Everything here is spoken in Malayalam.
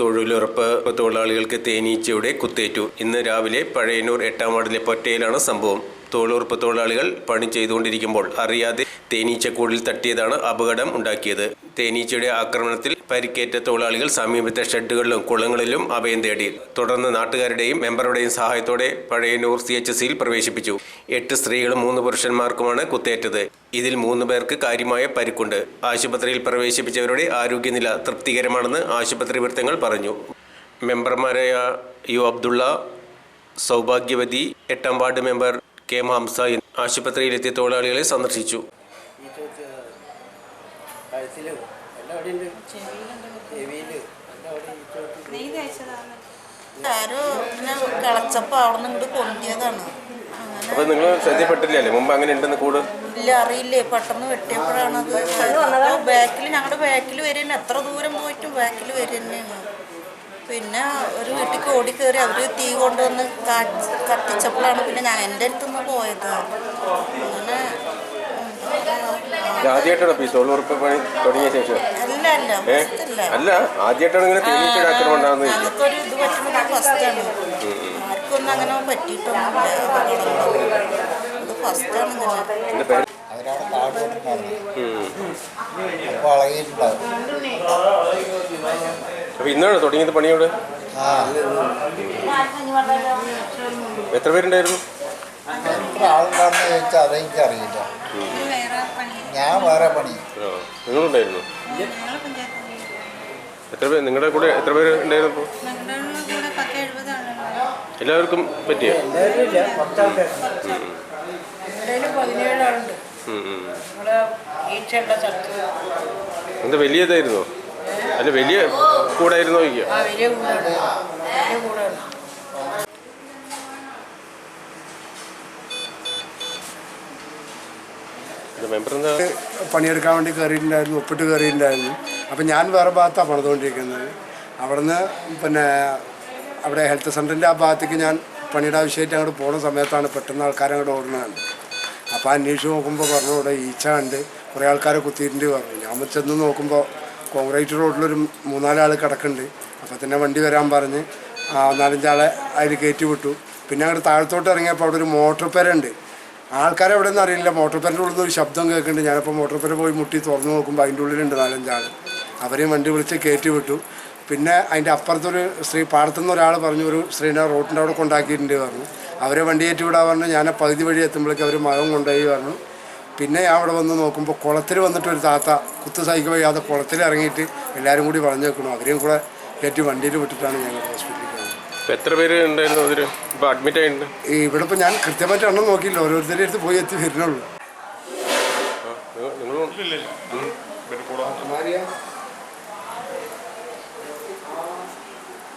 തൊഴിലുറപ്പ് തൊഴിലാളികൾക്ക് തേനീച്ചയുടെ കുത്തേറ്റു. ഇന്ന് രാവിലെ പഴയന്നൂർ എട്ടാം വാർഡിലെ പൊറ്റയിലാണ് സംഭവം. തൊഴിലുറപ്പ് തൊഴിലാളികൾ പണി ചെയ്തുകൊണ്ടിരിക്കുമ്പോൾ അറിയാതെ തേനീച്ചക്കൂടിൽ തട്ടിയതാണ് അപകടം ഉണ്ടാക്കിയത്. തേനീച്ചയുടെ ആക്രമണത്തിൽ പരിക്കേറ്റ തൊഴിലാളികൾ സമീപത്തെ ഷെഡുകളിലും കുളങ്ങളിലും അഭയം തേടി. തുടർന്ന് നാട്ടുകാരുടെയും മെമ്പറുടെയും സഹായത്തോടെ പഴയന്നൂർ സി എച്ച് സിയിൽ പ്രവേശിപ്പിച്ചു. എട്ട് സ്ത്രീകളും മൂന്ന് പുരുഷന്മാർക്കുമാണ് കുത്തേറ്റത്. ഇതിൽ മൂന്ന് പേർക്ക് കാര്യമായ പരിക്കുണ്ട്. ആശുപത്രിയിൽ പ്രവേശിപ്പിച്ചവരുടെ ആരോഗ്യനില തൃപ്തികരമാണെന്ന് ആശുപത്രി വൃത്തങ്ങൾ പറഞ്ഞു. മെമ്പർമാരായ യു അബ്ദുള്ള സൗഭാഗ്യവതി എട്ടാം വാർഡ് മെമ്പർ കെ ഹംസ ആശുപത്രിയിലെത്തിയ തൊഴിലാളികളെ സന്ദർശിച്ചു. ആരോ അവിടെ നിന്ന് അങ്ങനെ അപ്പൊ നിങ്ങൾ ശ്രദ്ധപ്പെട്ടില്ലേ മുമ്പ് അങ്ങനെ ഉണ്ടെന്ന് കൂട്? ഇല്ല അറിയില്ലേ? പെട്ടെന്ന് വെട്ടിയപ്പോഴാണ് അത്. ബാക്കിൽ ഞങ്ങളുടെ ബാക്കിൽ വരുന്ന. എത്ര ദൂരം പോയിട്ടും ബാക്കിൽ വരും പിന്നെ ഒരു വീട്ടിൽ ഓടി കയറി അവർ തീ കൊണ്ടുവന്ന് കത്തിച്ചപ്പോഴാണ് പിന്നെ ഞാൻ എന്റെ അടുത്തുനിന്ന് പോയത്. അങ്ങനെ ആദ്യമായിട്ടാണ് ഈ തൊഴിലുറപ്പ് പണി തുടങ്ങിയ ശേഷം? അല്ല ആദ്യമായിട്ടാണ് ഇങ്ങനെ ആക്രമണം ഉണ്ടാകുന്നത്. ആർക്കൊന്നും അങ്ങനെ പറ്റിയിട്ടൊന്നും ഫസ്റ്റാണ് ഇങ്ങനെ. അവരവിടെ. അപ്പോൾ അളകിയിട്ടുണ്ടാവും. അപ്പൊ ഇന്നാണ് തുടങ്ങിയത് പണിയോട്? ആ. എത്ര പേരുണ്ടായിരുന്നു? എത്ര ആളുണ്ടാണെന്ന് ചോദിച്ചാൽ അതെനിക്ക് അറിയില്ല വേറെ പണി ഞാൻ വേറെ പണി. നിങ്ങളുണ്ടായിരുന്നു? എത്ര പേര് നിങ്ങളുടെ കൂടെ എത്ര പേര് ഉണ്ടായിരുന്നു ഇപ്പോൾ ഞങ്ങളുടെ കൂടെ പത്ത് എഴുപത് ആളുണ്ടാവും എല്ലാവർക്കും പറ്റിയ? എന്ത് വലിയതായിരുന്നോ? അല്ല വലിയ കൂടായിരുന്നോ പണിയെടുക്കാൻ വേണ്ടി കയറിയിട്ടുണ്ടായിരുന്നു ഒപ്പിട്ട് കയറിയിട്ടുണ്ടായിരുന്നു. അപ്പം ഞാൻ വേറെ ഭാഗത്താണ് പണിതുകൊണ്ടിരിക്കുന്നത്. അവിടുന്ന് പിന്നെ അവിടെ ഹെൽത്ത് സെന്ററിന്റെ ആ ഭാഗത്തേക്ക് ഞാൻ പണിയുടെ ആവശ്യമായിട്ട് അങ്ങോട്ട് പോകുന്ന സമയത്താണ് പെട്ടെന്ന് ആൾക്കാർ അങ്ങോട്ട് ഓടുന്നതാണ് അപ്പോൾ അന്വേഷിച്ച് നോക്കുമ്പോൾ പറഞ്ഞു ഇവിടെ ഈച്ച ഉണ്ട് കുറേ ആൾക്കാരെ കുത്തിയിട്ടുണ്ട് പറഞ്ഞു. ഞാൻ ചെന്ന് നോക്കുമ്പോൾ കോൺക്രീറ്റ് റോഡിലൊരു മൂന്നാലാൾ കിടക്കുന്നുണ്ട്. അപ്പോൾ തന്നെ വണ്ടി വരാൻ പറഞ്ഞ് നാലഞ്ചാളെ അതിൽ കയറ്റി വിട്ടു. പിന്നെ അങ്ങോട്ട് താഴത്തോട്ട് ഇറങ്ങിയപ്പോൾ അവിടെ ഒരു മോട്ടോർ പെരുണ്ട് ആൾക്കാരെ എവിടെ നിന്ന് അറിയില്ല. മോട്ടോർ പെരന്റെ ഉള്ളിൽ നിന്ന് ഒരു ശബ്ദം കേൾക്കുന്നുണ്ട്. ഞാനപ്പോൾ മോട്ടോർ പെര പോയി മുട്ടി തുറന്ന് നോക്കുമ്പോൾ അതിന്റെ ഉള്ളിലുണ്ട് നാലഞ്ചാൾ അവരെയും വണ്ടി വിളിച്ച് കയറ്റി വിട്ടു. പിന്നെ അതിന്റെ അപ്പുറത്തൊരു സ്ത്രീ പാടത്തുനിന്ന് ഒരാൾ പറഞ്ഞു ഒരു സ്ത്രീനെ റോട്ടിന്റെ അവിടെ കൊണ്ടാക്കിയിട്ടുണ്ട് പറഞ്ഞു. അവരെ വണ്ടി കയറ്റി വിടാൻ പറഞ്ഞു. ഞാൻ പകുതി വഴി എത്തുമ്പോഴേക്കും അവർ മകം കൊണ്ടുപോയി പറഞ്ഞു. പിന്നെ ഞാൻ അവിടെ വന്ന് നോക്കുമ്പോൾ കുളത്തിൽ വന്നിട്ട് ഒരു താത്ത കുത്തു സഹിക്കുക വയ്യാതെ കുളത്തിൽ ഇറങ്ങിയിട്ട് എല്ലാവരും കൂടി പറഞ്ഞു വെക്കണം അവരെയും കൂടെ കയറ്റി വണ്ടിയിൽ വിട്ടിട്ടാണ് ഞങ്ങൾ ഹോസ്പിറ്റലിൽ എത്ര പേര് ഉണ്ടായിരുന്നു അതിൽ ഇപ്പൊ അഡ്മിറ്റ് ആയിട്ടുണ്ട്? ഈ ഇവിടെ ഇപ്പോൾ ഞാൻ കൃത്യമായിട്ട് എണ്ണം നോക്കിയില്ല. ഓരോരുത്തരുടെ അടുത്ത് പോയി എത്തി വരുന്നുള്ളൂ.